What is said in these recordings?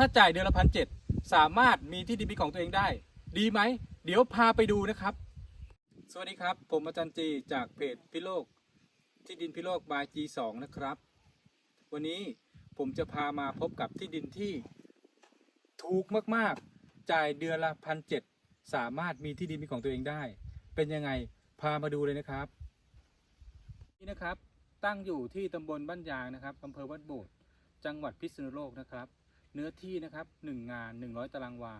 ถ้าจ่ายเดือนละพันเจ็ดสามารถมีที่ดินเป็นของตัวเองได้ ดีไหม เดี๋ยวพาไปดูนะครับ สวัสดีครับ ผมอาจารย์จีจากเพจพิโลก ที่ดินพิโลกบาย G2 นะครับ วันนี้ผมจะพามาพบกับที่ดินที่ถูกมากๆ จ่ายเดือนละพันเจ็ดสามารถมีที่ดินเป็นของตัวเองได้ เป็นยังไงพามาดูเลยนะครับ นี่นะครับตั้งอยู่ที่ตำบลบ้านยางนะครับอำเภอวัดโบดจังหวัดพิษณุโลกนะครับ เนื้อที่นะครับ1งาน 100 ตารางวา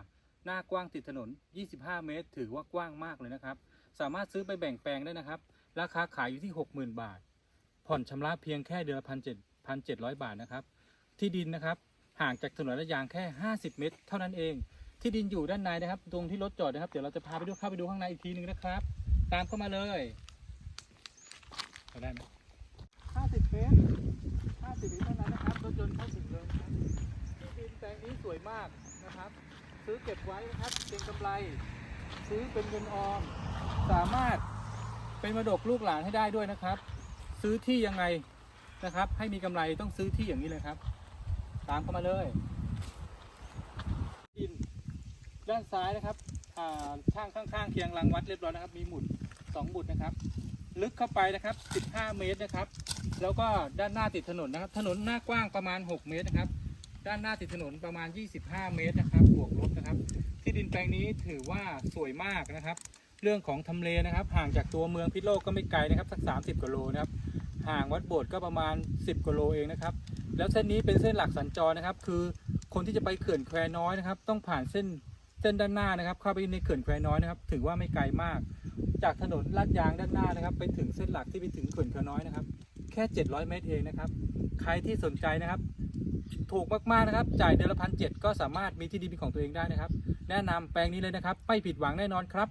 หน้ากว้างติดถนน 25 เมตร ถือว่ากว้างมากเลยนะครับ สามารถซื้อไปแบ่งแปลงได้นะครับ ราคาขายอยู่ที่ 60,000 บาท ผ่อนชำระเพียงแค่เดือนละพันเจ็ดพันเจ็ดร้อยบาทนะครับ ที่ดินนะครับห่างจากถนนระยางแค่ 50 เมตร เท่านั้นเอง ที่ดินอยู่ด้านในนะครับ ตรงที่รถจอดนะครับ เดี๋ยวเราจะพาไปดูเข้าไปดูข้างในอีกทีหนึงนะครับ ตามเข้ามาเลยเข้าได้ไหม50 เมตร 50 เมตรเท่านั้นนะครับ รถยนต์เข้าถึงเลย นี่สวยมากนะครับ ซื้อเก็บไว้นะครับเป็นกำไร ซื้อเป็นเงินออม สามารถเป็นมรดกลูกหลานให้ได้ด้วยนะครับ ซื้อที่ยังไงนะครับ ให้มีกำไรต้องซื้อที่อย่างนี้เลยครับ ตามเข้ามาเลยดินด้านซ้ายนะครับอ่าช่างข้างๆเคียงรังวัดเรียบร้อยนะครับ มีหมุดสองหมุดนะครับ ลึกเข้าไปนะครับ 15 เมตรนะครับ แล้วก็ด้านหน้าติดถนนนะครับ ถนนหน้ากว้างประมาณ 6 เมตรนะครับ ด้านหน้าติดถนนประมาณ 25 เมตรนะครับ บวกลบนะครับ ที่ดินแปลงนี้ถือว่าสวยมากนะครับ เรื่องของทำเลนะครับ ห่างจากตัวเมืองพิษโลกก็ไม่ไกลนะครับ สัก 30กิโลนะครับ ห่างวัดโบสถ์ก็ประมาณ 10กิโลเองนะครับ แล้วเส้นนี้เป็นเส้นหลักสัญจรนะครับ คือคนที่จะไปเขื่อนแควน้อยนะครับ ต้องผ่านเส้นเส้นด้านหน้านะครับ เข้าไปในเขื่อนแควน้อยนะครับ ถือว่าไม่ไกลมาก จากถนนลาดยางด้านหน้านะครับ ไปถึงเส้นหลักที่ไปถึงเขื่อนแควน้อยนะครับ แค่ 700 เมตรเองนะครับ ใครที่สนใจนะครับ ถูกมากๆนะครับ จ่ายเดือนละพันเก็สามารถมีที่ดินเป็นของตัวเองได้นะครับ แนะนำแปลงนี้เลยนะครับ ไม่ผิดหวังแน่นอนครับ